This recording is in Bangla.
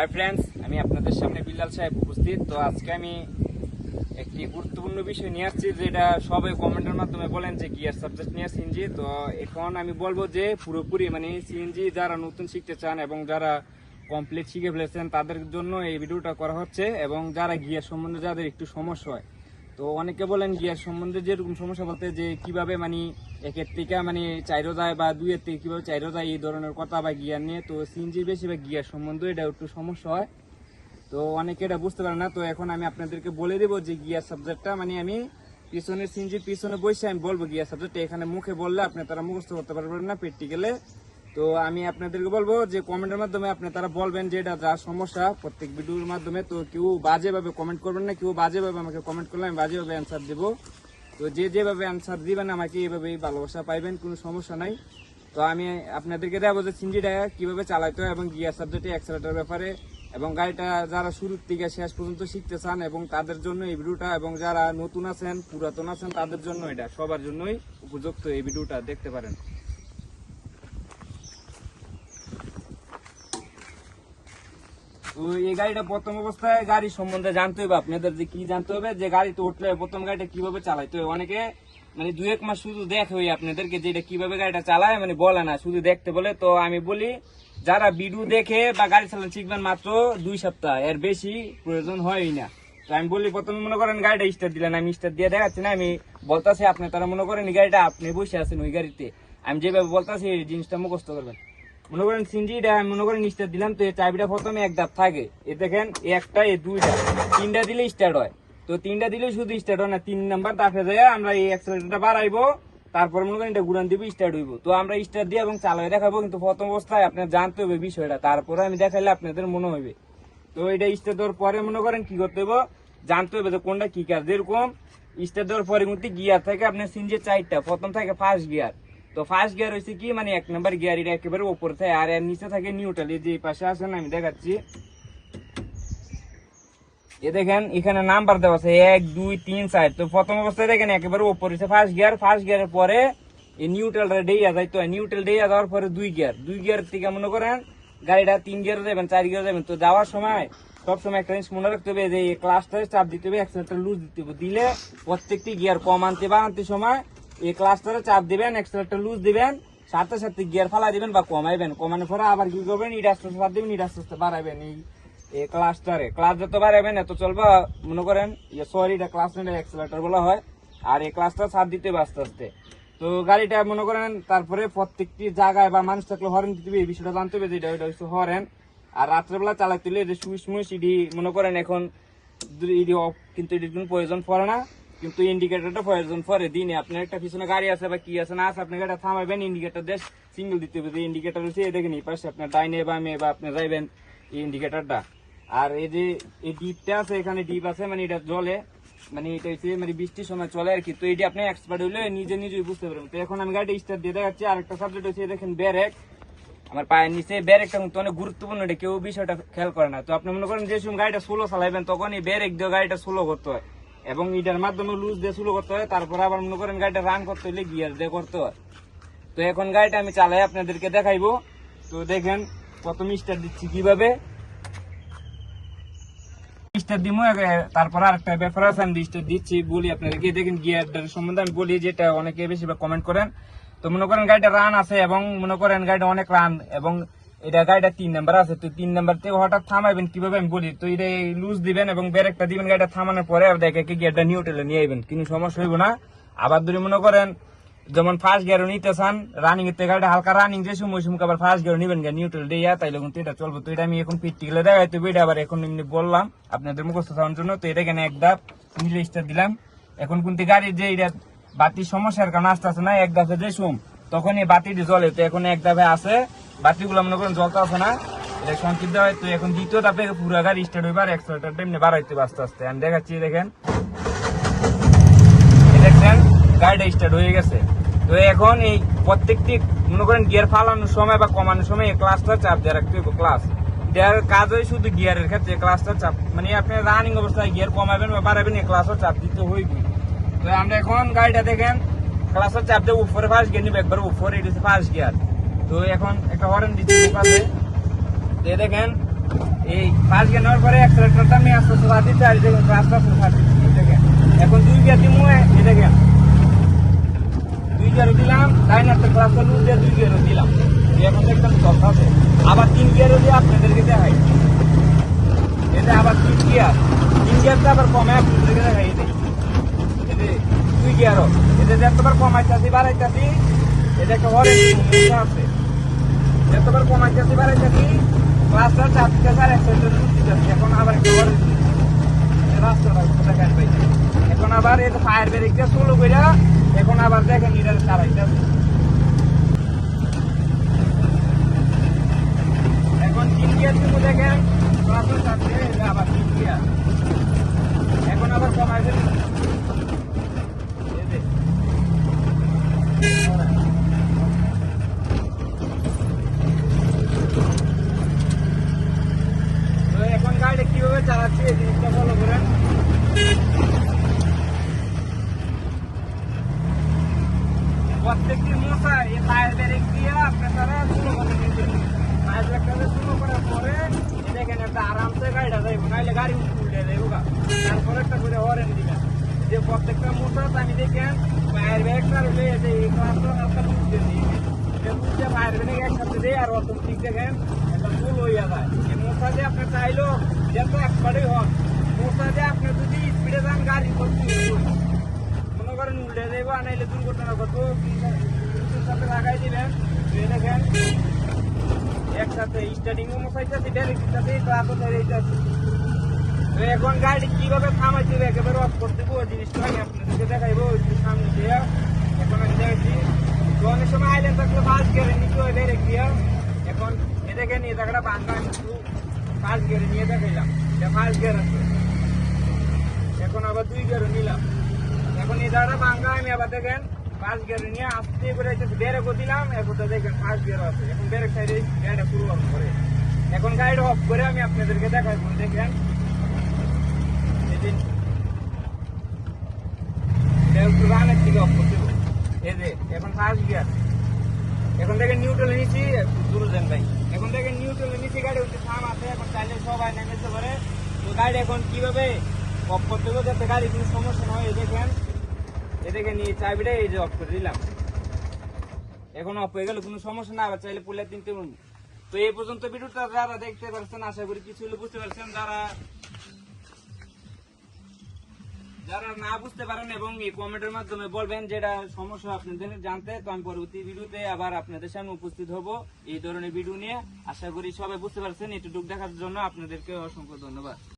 হাই ফ্রেন্ডস আমি আপনাদের সামনে বিল্লাল সাহেব উপস্থিত। তো আজকে আমি একটি গুরুত্বপূর্ণ বিষয় নিয়ে আসছি, যেটা সবাই কমেন্টের মাধ্যমে বলেন যে গিয়ার সাবজেক্ট নিয়ে সিএনজি তো এখন আমি বলব যে পুরোপুরি মানে সিএনজি যারা নতুন শিখতে চান এবং যারা কমপ্লিট শিখে ফেলেছেন, তাদের জন্য এই ভিডিওটা করা হচ্ছে এবং যারা গিয়ার সম্বন্ধে যাদের একটু সমস্যা হয় তো অনেকে বলেন গিয়ার সম্বন্ধে যেরকম সমস্যা বলতে যে কীভাবে মানে একের থেকে মানে চাইরো যায় বা দুইয়ের থেকে কীভাবে চাইরো যায় এই ধরনের কথা বা গিয়ার নিয়ে, তো সিএনজি বেশিরভাগ গিয়ার সম্বন্ধে এটা একটু সমস্যা হয়। তো অনেকে এটা বুঝতে পারে না, তো এখন আমি আপনাদেরকে বলে দেবো যে গিয়ার সাবজেক্টটা মানে আমি পিছনের সিনজির পিছনে বসে আমি বলব গিয়ার সাবজেক্ট এখানে মুখে বললে আপনি তারা মুখস্থ করতে পারবেন না প্র্যাকটিক্যালে তো আমি আপনাদেরকে বলব যে কমেন্টের মাধ্যমে আপনি তারা বলবেন যে এটা যা সমস্যা প্রত্যেক ভিডিওর মাধ্যমে, তো কেউ বাজেভাবে কমেন্ট করবেন না, কেউ বাজেভাবে আমাকে কমেন্ট করলে আমি বাজেভাবে অ্যান্সার দেবো। তো যে যেভাবে অ্যান্সার দিবেন আমাকে এইভাবেই ভালোবাসা পাইবেন, কোনো সমস্যা নাই। তো আমি আপনাদেরকে দেবো যে সিনজিটা কীভাবে চালাইতে হয় এবং গিয়ার সাবজেক্টে অ্যাক্সেলেটার ব্যাপারে এবং গাড়িটা যারা শুরুর থেকে শেষ পর্যন্ত শিখতে চান এবং তাদের জন্য এই ভিডিওটা এবং যারা নতুন আছেন, পুরাতন আছেন, তাদের জন্য এটা সবার জন্যই উপযুক্ত এই ভিডিওটা দেখতে পারেন। তো এই গাড়িটা প্রথম অবস্থায় গাড়ি সম্বন্ধে জানতে হবে, আপনাদের যে কি জানতে হবে, যে গাড়িতে উঠলে প্রথম গাড়িটা কীভাবে চালাইতে হবে অনেকে মানে দু এক মাস শুধু দেখে ওই আপনাদেরকে যে এটা কীভাবে গাড়িটা চালায় মানে বলে না, শুধু দেখতে বলে। তো আমি বলি, যারা ভিডিও দেখে বা গাড়ি চালানো শিখবেন মাত্র দুই সপ্তাহ, এর বেশি প্রয়োজন হয়ই না। তো আমি বলি, প্রথমে মনে করেন গাড়িটা স্টার্ট দিলেন, আমি স্টার্ট দিয়ে দেখাচ্ছি না, আমি বলতাছি আপনি তারা মনে করেন এই গাড়িটা আপনি বসে আছেন ওই গাড়িতে। আমি যেভাবে বলতাছি, এই জিনিসটা মুখস্থ করবেন। মনে করেন সিনজিটা আমি মনে করেন স্টার দিলাম, তো এই চাবিটা প্রথমে এক ধাপ থাকে। এ দেখেন একটা, এ দুইটা। তিনটা দিলে স্টার্ট হয়। তো তিনটা দিলে শুধু স্টার্ট হয় না, তিন নাম্বার দাফে যায়, আমরা এই অ্যাক্সেলেটারটা বাড়াইবো, তারপর মনে করেন এটা ঘুরান দিব স্টার্ট হইব। তো আমরা স্টার্ট দিয়ে এবং চালাই দেখাবো, কিন্তু প্রথম অবস্থায় আপনার জানতে হবে বিষয়টা। তারপরে আমি দেখাইলে আপনাদের মনে হবে। তো এটা স্টার্ট দেওয়ার পরে মনে করেন কি করতে হবে? জানতে হবে যে কোনটা কি কাজ। যেরকম স্টার্ট দেওয়ার পরে কিন্তু গিয়ার থাকে আপনার সিনজের চারটা, প্রথম থাকে ফার্স্ট গিয়ার তো ফার্স্ট গিয়ার হচ্ছে কি মানে এক নম্বর গিয়ার এটা একেবারে উপরে থাকে, আর এর নিচে থাকে নিউট্রাল এই যে পাশে আসেন আমি দেখাচ্ছি। এ দেখেন, এখানে নাম্বার দেওয়া আছে, এক, দুই, তিন, চার। তো প্রথম অবস্থায় দেখেন একেবারে উপরে হচ্ছে ফার্স্ট গিয়ার ফার্স্ট গিয়ারের পরে এই নিউট্রালটা ডেইয়া যায়। তো নিউট্রাল ডেইয়া যাওয়ার পরে দুই গিয়ার দুই গিয়ার থেকে মনে করেন গাড়িটা তিন গিয়ার যাবেন, চার গিয়ার যাবেন। তো যাওয়ার সময় সবসময় একটা জিনিস মনে রাখতে হবে যে ক্লাসটা চাপ দিতে হবে অ্যাক্সেলেটার লুজ দিতে হবে। দিলে প্রত্যেকটি গিয়ার কম আনতে বা আনতে সময় এই ক্লাসটারে চাপ দিবেন অ্যাক্সেলেটার লুজ দিবেন, সাথে সাথে গিয়ার ফালা দিবেন বা কমাইবেন। কমানোর পরে আবার কি করবেন, ইট আস্তে আস্তে দিবেন, ইট আস্তে আস্তে বাড়াবেন এই এই ক্লাসটারে ক্লাস যত বাড়াবেন এত চলবে, মনে করেন সরি এটা ক্লাস নেই অ্যাক্সেলেটার বলা হয়। আর এই ক্লাসটা ছাড় দিতে হবে আস্তে আস্তে। তো গাড়িটা মনে করেন, তারপরে প্রত্যেকটি জায়গায় বা মানুষ থাকলে হরেন দিতে হবে, এই বিষয়টা জানতে হবে যে এটা ওইটা হচ্ছে হরেন আর রাত্রেবেলা চালাতে হলে যে সুইচ মুইচ, ইডি, মনে করেন এখন, ইডি অফ কিন্তু এটির কোনো প্রয়োজন পড়ে না। কিন্তু ইন্ডিকেটরটা প্রয়োজন পরে দিনে আপনার একটা পিছনে গাড়ি আছে বা কি আছে, না আছে, আপনি গাড়িটা থামাবেন ইন্ডিকেটর দিয়ে সিঙ্গেল দিতে হবে। যে ইন্ডিকেটর হচ্ছে এই দেখেন পাশে আপনার ডাইনে বামে বা আপনি যাইবেন এই ইন্ডিকেটরটা আর এই যে, এই ডিপটা আছে, এখানে ডিপ আছে মানে এটা জলে মানে এটা হচ্ছে মানে বৃষ্টির সময় চলে আর কি। তো এটি আপনি এক্সপার্ট হইলে নিজে নিজেই বুঝতে পারবেন। তো এখন আমি গাড়িটা স্টার্ট দিয়ে দেখাচ্ছি আর একটা সাবজেক্ট হচ্ছে দেখেন ব্যারেক আমার পায়ের নিচে ব্যারেকটা কিন্তু অনেক গুরুত্বপূর্ণ, এটা কেউ বিষয়টা খেয়াল করে না। তো আপনি মনে করেন, যে সময় গাড়িটা স্লো চালাইবেন, তখন এই ব্যারেক দিয়ে গাড়িটা স্লো করতে হয়। এবং এটার মাধ্যমে লুজ দিয়ে স্লো করতে হয়, তারপর আবার মনে করেন গাড়িটা রান করতে হলে গিয়ার দিয়ে করতে হয়। তো এখন গাড়িটা আমি চালাই আপনাদেরকে দেখাইবো। তো দেখেন, প্রথম স্টার্ট দিচ্ছি কীভাবে। স্টার দিমু তারপর ব্যাপার আছে, আমি স্টার দিচ্ছি, বলি দেখেন গিয়ারটার সম্বন্ধে আমি বলি, যেটা অনেকে বেশিরভাগ কমেন্ট করেন। তো মনে করেন গাড়িটা রান আছে এবং মনে করেন গাড়িটা অনেক রান এবং এটা গাড়িটা তিন নাম্বার আছে, তো তিন নাম্বার থেকে হঠাৎ থামাইবেন, কীভাবে আমি বলি? তো এটা লুজ দিবেন এবং ব্রেকটা দিবেন, গাড়িটা থামানোর পরে আর দেখে কি গিয়ারটা নিউট্রেলে নিয়ে আইবেন কিন্তু সমস্যা হইব না। আবার ধরে মনে করেন, যেমন ফার্স্ট গিয়ারও নিতে চান রানিং এর গাড়িটা হালকা রানিং যে সময় সময় আবার ফার্স্ট গিয়ার নিবেন গা নিউট্রাল দিয়ে তাই তাইলে কিন্তু এটা চলবে। তো এটা আমি এখন প্র্যাকটিক্যালে দেখাই তো এটা আবার এখন এমনি বললাম, আপনাদের মুখস্থ থাকার জন্য। তো এটা এখানে এক ধাপ নিজে দিলাম। এখন কিন্তু গাড়ির যে এটা বাতির সমস্যার কারণে আসতে আসে না, এক ধাপে যে সুম তখন এই বাতিটি জ্বলে। তো এখন এক ধাপে আছে। বাতিগুলো মনে করেন জ্বলতে আসে না। এটা সংক্ষিপ্ত হয়। তো এখন দ্বিতীয় ধাপে পুরো গাড়ি স্টার্ট হইবার এক্সেলেটারটা এমনি বাড়াইতে আস্তে আস্তে। আমি দেখাচ্ছি দেখেন। দেখছেন, গাড়িটা স্টার্ট হয়ে গেছে। তো এখন এই প্রত্যেকটি মনে করেন গিয়ার ফালানোর সময় বা কমানোর সময় এই ক্লাসটা চাপ দিয়ে রাখতে ক্লাস এটার কাজ হয় শুধু গিয়ারের ক্ষেত্রে ক্লাসটা চাপ। মানে আপনি রানিং অবস্থায় গিয়ার কমাবেন বা বাড়াবেন, এই ক্লাসও চাপ দিতে হইবে তো আমরা এখন গাড়িটা দেখেন ক্লাসের চাপ দিয়ে উপরে ফার্স্ট গিয়ার নিবে, একবার উপরে এটা হচ্ছে ফার্স্ট গিয়ার তো এখন একটা হরেন দিচ্ছি আছে দেখেন, এই পাঁচ গিয়ার নেওয়ার পরে অ্যাক্সেলেটরটা আমি আস্তে আস্তে দিচ্ছি, আর আস্তে। এই দেখেন। এখন দুই গিয়ার দিব এই দেখেন, দুই গিয়ারও দিলাম ডাইনারটা ক্লাসটা লুজ দিয়ে দুই গিয়ারও দিলাম। এখন দেখলাম চলতেছে আবার তিন গিয়ারও দিয়ে আপনাদেরকে দেখাই। এটা আবার তিন গিয়ার তিন গিয়ারটা আবার কমে, আপনাদেরকে দেখাই, এই দুই গিয়ারও এটা যতবার কমাইতেছি, বাড়াইতেছি এটা একটা ওয়ারেন্টি আছে। যতবার কমাইতেছি, বাড়াইতেছি ক্লাসটা চাপতে স্যার একসাথে দিতেছি, এখন আবার একটা ভাই। এখন আবার এটা ফায়ার ব্রেকটা স্লো কইরা, এখন আবার দেখেন এটা চালাইতেছে। এখন তিন গিয়ার দেখেন ক্লাসটা চাপতে এটা আবার তিন গিয়ার এখন আবার কমাই দিন এই যে। তো এখন গাড়ি কীভাবে চালাচ্ছি এই জিনিসটা ফলো করেন প্রত্যেকটি মশা এই ফায়ার ব্রেক দিয়ে আপনার তারা শুরু করে নিয়েছেন ফায়ার ব্রেকটা শুরু করার পরে এই দেখেন একটা আরামসে গাড়িটা যাইব নাহলে গাড়ি উল্টে যাইব গা তারপরে একটা করে হরেন দিবেন যে প্রত্যেকটা মোটর আমি দেখেন ফায়ার ব্রেকটা হলে যে এই ক্লাসটা রাস্তা উল্টে দিই যে ফায়ার ব্রেক একসাথে দেয় আর অটোমেটিক দেখেন একটা ফুল হইয়া যায় এই মোটর দিয়ে আপনি চাইলো যত একবারই হন। মোটর দিয়ে আপনি যদি স্পিডে যান, গাড়ি মনে করেন উল্টে যাইব আর নাইলে দুর্ঘটনা কিছুর সাথে লাগাই এই দেখেন, একসাথে স্টার্টিং মশাইতেছি সাথে ক্লাসও চাইতেছি তো এখন গাড়ি কীভাবে থামাইতে হবে, একেবারে অফ করতে হবে, ওই জিনিসটা আমি আপনাদেরকে দেখাইবো, একটু সামনে দিয়ে। এখন আমি দেখছি অনেক সময় আইলেন থাকলে বাস দিয়ে এখন এ দেখেন এই জায়গাটা বাংলা আমি বাস গেড়ে নিয়ে দেখাইলাম। এটা ফার্স্ট গিয়ার আছে। এখন আবার দুই গিয়ার নিলাম। এখন এই জায়গাটা বাংলা আমি আবার দেখেন, পাঁচ গিয়ার নিয়ে আস্তে করে বেড়ে দিলাম এখন দেখেন পাঁচ গিয়ার আছে। এখন বেড়ে সাইডে গাড়িটা শুরু অফ করে। এখন গাড়িটা অফ করে আমি আপনাদেরকে দেখাইবো দেখেন রানের দিকে অফ করতে। এই যে, এখন ফার্স্ট গিয়ার। এখন দেখেন নিউট্রাল নিচ্ছি দূরে যান ভাই এখন দেখেন নিউট্রাল নিচ্ছি গাড়ি হচ্ছে থাম আছে এখন চাইলে সবাই নেমেছে পারে তো গাড়ি এখন কীভাবে অফ করতে হবে? যাতে গাড়ি কোনো সমস্যা না হয়। এই দেখেন এ দেখেন, এই চাবিটা এই যে অফ করে দিলাম। এখন অফ হয়ে গেল কোনো সমস্যা না, আবার চাইলে পুলে তিনটে তো এই পর্যন্ত ভিডিওটা যারা দেখতে পারছেন, আশা করি কিছু হলে বুঝতে পারছেন। যারা যারা না বুঝতে পারেন এবং এই কমেন্টের মাধ্যমে বলবেন যেটা সমস্যা আপনাদের জানতে, তো আমি পরবর্তী ভিডিওতে আবার আপনাদের সামনে উপস্থিত হব এই ধরনের ভিডিও নিয়ে। আশা করি সবাই বুঝতে পারছেন এটুকু দেখার জন্য আপনাদেরকে অসংখ্য ধন্যবাদ।